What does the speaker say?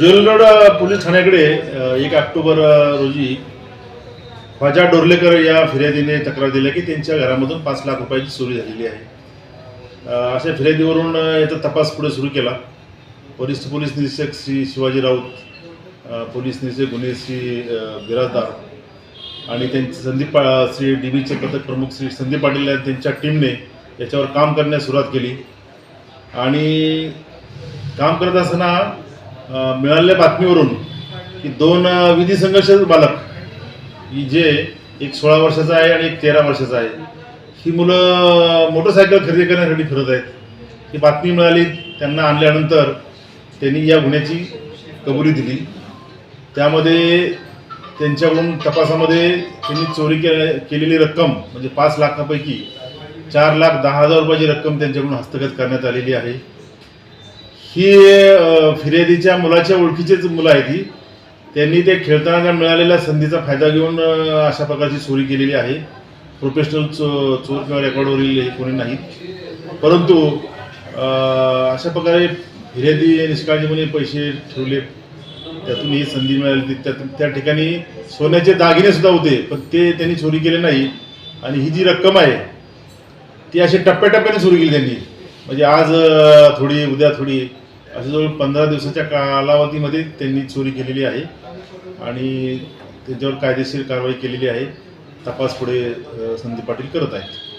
Jail Road police ठाण्याकडे एक October रोजी ख्वाजा डोरलेकर या फिर्यादीने तक्रार दिली की त्यांच्या घरामधून पाच लाख रुपयाची चोरी झालेली आहे. अशा फिर्यादीवरून याचा तपास पुढे सुरू केला. वरिष्ठ पोलीस निरीक्षक श्री शिवाजी राऊत पोलीस निरीक्षक गुन्हे श्री बिराजदार आणि त्यांचे संदीप पा- श्री डी बीचे पथक प्रमुख श्री संदीप पाटील या- त्यांच्या टीमने याच्यावर काम करण्यास सुरुवात केली. आणि काम करत असताना मिळालेल्या बातमीवरून की दोन विधी संघर्ष बालक ही जे एक सोळा वर्षाचा आहे आणि एक तेरा वर्षाचा आहे ही मुलं मोटरसायकल खरेदी करण्यासाठी फिरत आहेत. ही बातमी मिळाली त्यांना आणल्यानंतर त्यांनी या गुन्ह्याची कबुली दिली. त्यामध्ये त्यांच्याकडून तपासामध्ये त्यांनी चोरी के केलेली रक्कम म्हणजे पाच लाखापैकी चार लाख दहा हजार रुपयाची रक्कम त्यांच्याकडून हस्तगत करण्यात आलेली आहे. ही फिर्यादीच्या मुलाच्या ओळखीचीच मुलं आहेत ही. त्यांनी ते खेळताना मिळालेल्या संधीचा फायदा घेऊन अशा प्रकारची चोरी केलेली आहे. प्रोफेशनल चो चोर किंवा रेकॉर्डवरील हे कोणी नाहीत. परंतु अशा प्रकारे फिर्यादी निष्काळजीपणे पैसे ठेवले. त्यातून ही संधी मिळाली ती- त्यातून त्या ठिकाणी सोन्याचे दागिने सुद्धा होते पण ते त्यांनी चोरी केले नाही. आणि ही जी रक्कम आहे ती अशी टप्प्याटप्प्याने चोरी केली त्यांनी. म्हणजे आज थोडी उद्या थोडी अशा जवळ पंधरा दिवसाच्या कालावधीमध्ये त्यांनी चोरी केलेली आहे आणि त्यांच्यावर कायदेशीर कारवाई केलेली आहे. तपास पुढे संदीप पाटील करत आहेत.